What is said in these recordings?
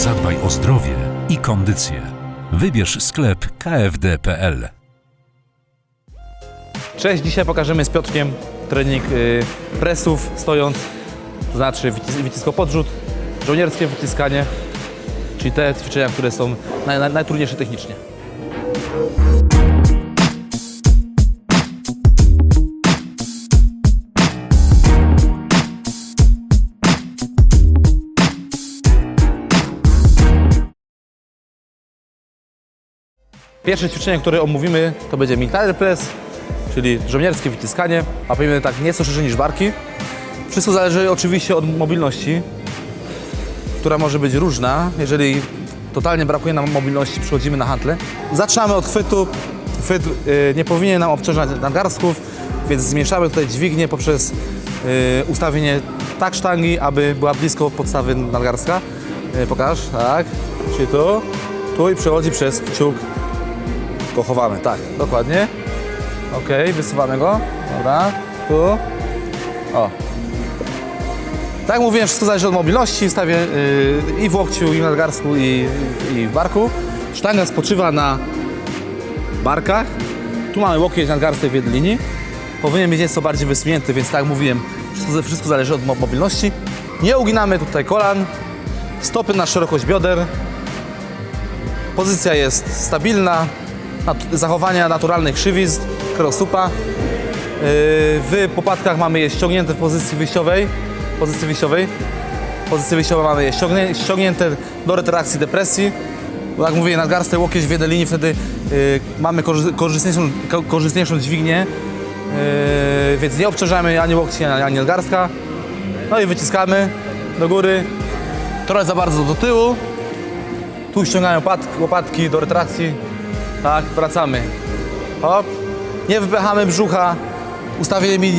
Zadbaj o zdrowie i kondycję. Wybierz sklep kfd.pl. Cześć, dzisiaj pokażemy z Piotrkiem trening y, presów stojąc, to znaczy wycis wycisko podrzut, żołnierskie wyciskanie, czyli te ćwiczenia, które są naj, naj, najtrudniejsze technicznie. Pierwsze ćwiczenie, które omówimy, to będzie military press, czyli żołnierskie wyciskanie. A powiemy tak, nieco szerzej niż barki. Wszystko zależy oczywiście od mobilności, która może być różna. Jeżeli totalnie brakuje nam mobilności, przechodzimy na hantle. Zaczynamy od chwytu. Chwyt y, nie powinien nam obciążać nadgarstków, więc zmniejszamy tutaj dźwignię poprzez y, ustawienie tak sztangi, aby była blisko podstawy nadgarstka. Y, pokaż, tak. Czyli tu, tu i przechodzi przez kciuk go chowamy, tak, dokładnie. Ok, wysuwamy go. Dobra, tu. O. Tak jak mówiłem, wszystko zależy od mobilności. Stawię yy, i w łokciu, i w nadgarstku, i, i w barku. Sztanga spoczywa na barkach. Tu mamy łokieć, nadgarstek w jednej linii. Powinien być nieco bardziej wysunięty, więc tak jak mówiłem, wszystko, wszystko zależy od mo- mobilności. Nie uginamy tutaj kolan. Stopy na szerokość bioder. Pozycja jest stabilna, zachowania naturalnych krzywizn, krossupa. Yy, W popadkach mamy je ściągnięte w pozycji wyjściowej. Pozycji wyjściowej. Pozycji wyjściowej mamy je ściągnię, ściągnięte do retrakcji depresji. Bo jak mówię, nadgarstek, łokieć w jednej linii, wtedy yy, mamy korzy- korzystniejszą, ko- korzystniejszą dźwignię. Yy, więc nie obciążamy ani łokci, ani nadgarstka. No i wyciskamy do góry. Trochę za bardzo do tyłu. Tu ściągają łopatki do retrakcji. Tak, wracamy. Hop. Nie wypychamy brzucha. Ustawienie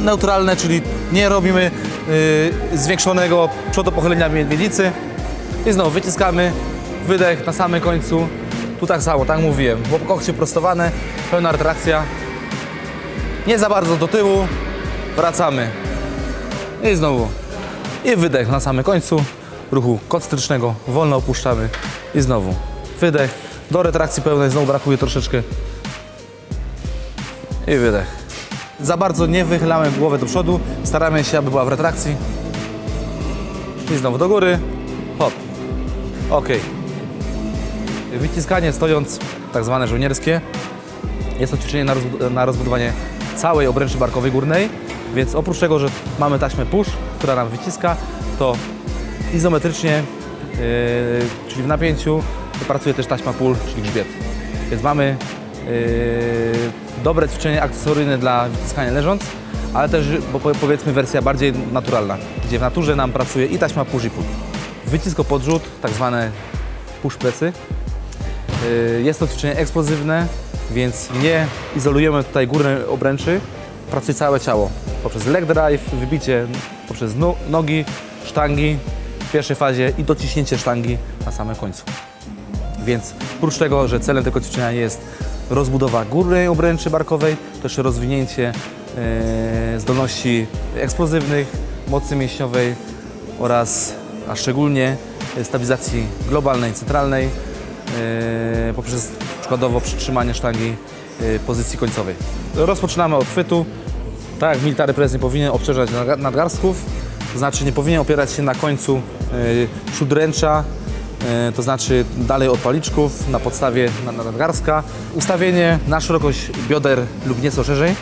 neutralne, czyli nie robimy y, zwiększonego przodopochylenia miednicy. I znowu wyciskamy. Wydech na samym końcu. Tu tak samo, tak mówiłem. Łopkokcie prostowane, pełna retrakcja. Nie za bardzo do tyłu. Wracamy. I znowu. I wydech na samym końcu ruchu koncentrycznego. Wolno opuszczamy. I znowu wydech. Do retrakcji pełnej znowu brakuje troszeczkę. I wydech. Za bardzo nie wychylamy głowę do przodu. Staramy się, aby była w retrakcji. I znowu do góry. Hop. Ok. Wyciskanie stojąc, tak zwane żołnierskie. Jest to ćwiczenie na, rozbud- na rozbudowanie całej obręczy barkowej górnej, więc oprócz tego, że mamy taśmę push, która nam wyciska, to izometrycznie, yy, czyli w napięciu, pracuje też taśma pull, czyli grzbiet. Więc mamy yy, dobre ćwiczenie akcesoryjne dla wyciskania leżąc, ale też bo po- powiedzmy wersja bardziej naturalna, gdzie w naturze nam pracuje i taśma push i pull. Wycisko podrzut, tak zwane push plecy, Y, Jest to ćwiczenie eksplozywne, więc nie izolujemy tutaj górnej obręczy. Pracuje całe ciało. Poprzez leg drive, wybicie poprzez no, nogi, sztangi w pierwszej fazie i dociśnięcie sztangi na samym końcu. Więc oprócz tego, że celem tego ćwiczenia jest rozbudowa górnej obręczy barkowej, jeszcze rozwinięcie e, zdolności eksplozywnych, mocy mięśniowej oraz, a szczególnie stabilizacji globalnej, centralnej e, poprzez przykładowo przytrzymanie sztangi e, pozycji końcowej. Rozpoczynamy od chwytu. Tak jak military press nie powinien obciążać nadga- nadgarstków, to znaczy nie powinien opierać się na końcu śródręcza, to znaczy dalej od paliczków na podstawie na- na- nadgarstka. Ustawienie na szerokość bioder lub nieco szerzej.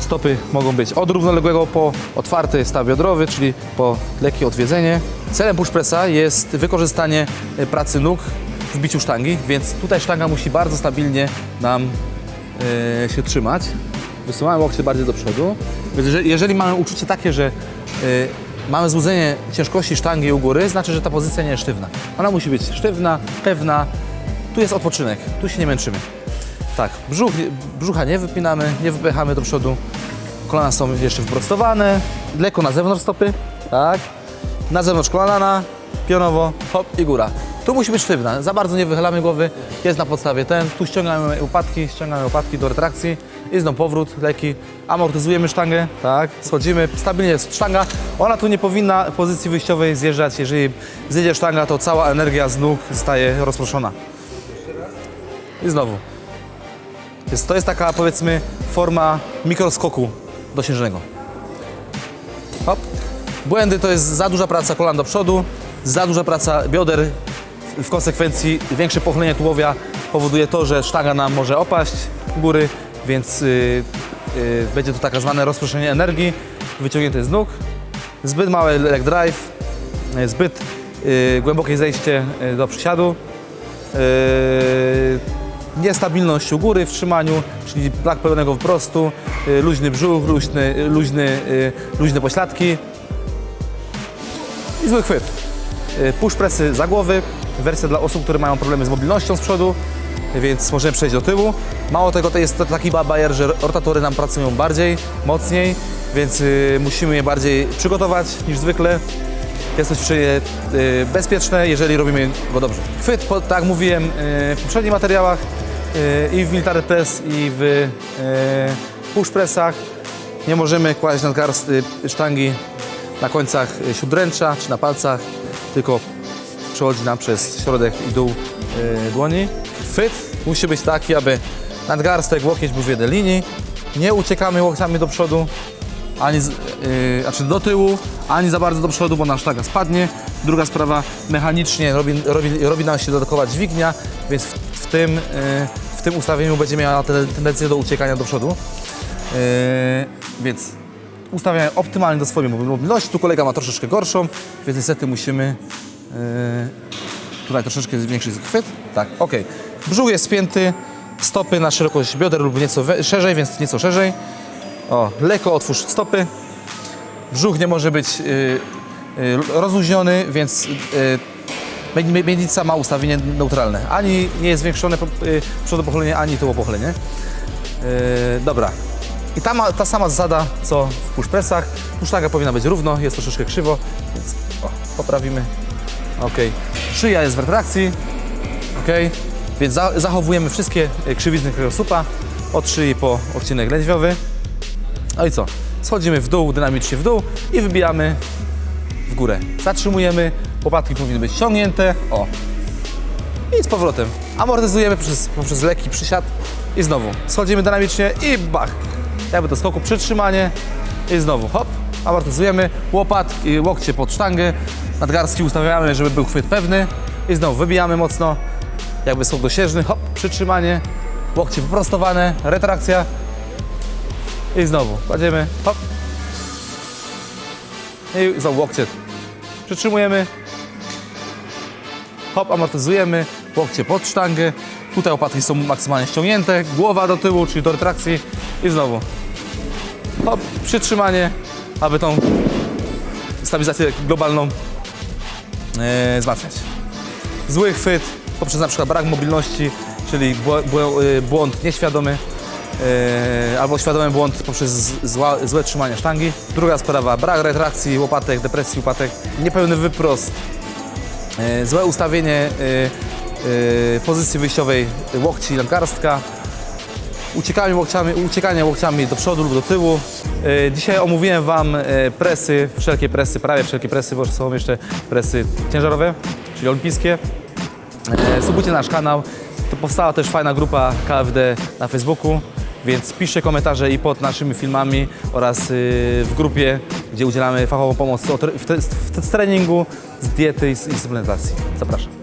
Stopy mogą być od równoległego po otwarty staw biodrowy, czyli po lekkie odwiedzenie. Celem push pressa jest wykorzystanie e, pracy nóg w biciu sztangi, więc tutaj sztanga musi bardzo stabilnie nam e, się trzymać. Wysuwamy łokcie bardziej do przodu. Więc jeżeli, jeżeli mamy uczucie takie, że e, mamy złudzenie ciężkości sztangi u góry, znaczy, że ta pozycja nie jest sztywna. Ona musi być sztywna, pewna. Tu jest odpoczynek, tu się nie męczymy. Tak, brzuch, brzucha nie wypinamy, nie wypychamy do przodu. Kolana są jeszcze wyprostowane, lekko na zewnątrz stopy, tak. Na zewnątrz kolana, pionowo, hop i góra. Tu musi być sztywna, za bardzo nie wychylamy głowy, jest na podstawie ten, tu ściągamy łopatki, ściągamy łopatki do retrakcji i znowu powrót, leki, amortyzujemy sztangę, tak, schodzimy, stabilnie jest sztanga, ona tu nie powinna w pozycji wyjściowej zjeżdżać, jeżeli zjedzie sztanga, to cała energia z nóg zostaje rozproszona. I znowu. Jest, to jest taka, powiedzmy, forma mikroskoku dosiężnego. Hop. Błędy to jest za duża praca kolan do przodu, za duża praca bioder, w- konsekwencji większe pochylenie tułowia powoduje to, że sztanga nam może opaść góry, więc y, y, będzie to tak zwane rozproszenie energii, wyciągnięte z nóg, zbyt mały leg drive, y, zbyt y, głębokie zejście y, do przysiadu, y, niestabilność u góry w trzymaniu, czyli brak pełnego wprostu, y, luźny brzuch, luźny, y, luźny, y, luźne pośladki. I zły chwyt. Y, Push presy za głowy, wersja dla osób, które mają problemy z mobilnością z przodu, więc możemy przejść do tyłu. Mało tego, to jest to taki ba- bajer, że rotatory nam pracują bardziej, mocniej, więc y, musimy je bardziej przygotować niż zwykle. Jest to ćwiczenie y, bezpieczne, jeżeli robimy go dobrze. Chwyt, tak jak mówiłem y, w poprzednich materiałach, y, i w military press, i w push pressach, nie możemy kłaść nadgarsty sztangi na końcach śródręcza czy na palcach, tylko przechodzi nam przez środek i dół dłoni. Chwyt musi być taki, aby nadgarstek, łokieć był w jednej linii. Nie uciekamy łokciami do przodu, ani z, yy, znaczy do tyłu, ani za bardzo do przodu, bo nasz sztaga spadnie. Druga sprawa, mechanicznie robi, robi, robi nam się dodatkowa dźwignia, więc w, w, tym, yy, w tym ustawieniu będzie miała te- tendencję do uciekania do przodu. Yy, więc ustawiamy optymalnie do swojej mobilności. Tu kolega ma troszeczkę gorszą, więc niestety musimy yy, tutaj troszeczkę zwiększyć chwyt. Tak, ok. Brzuch jest spięty, stopy na szerokość bioder lub nieco szerzej, więc nieco szerzej. O, lekko otwórz stopy. Brzuch nie może być y, y, rozluźniony, więc y, mie- miednica ma ustawienie neutralne. Ani nie jest zwiększone y, przodopochylenie, ani tyłopochylenie. Y, dobra. I ta, ta sama zasada, co w push pressach. Tu sztaga powinna być równo, jest troszeczkę krzywo, więc o, poprawimy. Ok. Szyja jest w retrakcji. Ok. Więc za, zachowujemy wszystkie y, krzywizny kręgosłupa od szyi po odcinek lędźwiowy. No i co? Schodzimy w dół, dynamicznie w dół i wybijamy w górę. Zatrzymujemy, łopatki powinny być ściągnięte. O. I z powrotem. Amortyzujemy przez, poprzez lekki przysiad i znowu. Schodzimy dynamicznie i bach. Jakby do skoku, przytrzymanie i znowu hop. Amortyzujemy, łopatki, łokcie pod sztangę, nadgarstki ustawiamy, żeby był chwyt pewny i znowu wybijamy mocno, jakby skok dosiężny, hop, przytrzymanie, łokcie wyprostowane, retrakcja i znowu kładziemy, hop. I znowu łokcie. Przytrzymujemy. Hop, amortyzujemy. Łokcie pod sztangę. Tutaj łopatki są maksymalnie ściągnięte. Głowa do tyłu, czyli do retrakcji. I znowu. Hop, przytrzymanie, aby tą stabilizację globalną e, wzmacniać. Zły chwyt poprzez na przykład brak mobilności, czyli y, błąd nieświadomy, e, albo świadomy błąd poprzez zła, złe trzymanie sztangi. Druga sprawa, brak retrakcji łopatek, depresji łopatek, niepełny wyprost, e, złe ustawienie e, e, pozycji wyjściowej łokci i nadgarstka, uciekanie łokciami, łokciami do przodu lub do tyłu. E, Dzisiaj omówiłem Wam e, presy, wszelkie presy, prawie wszelkie presy, bo są jeszcze presy ciężarowe, czyli olimpijskie. E, Subujcie nasz kanał. To powstała też fajna grupa KFD na Facebooku, więc piszcie komentarze i pod naszymi filmami oraz w grupie, gdzie udzielamy fachową pomoc w, treningu, z diety i z suplementacji. Zapraszam.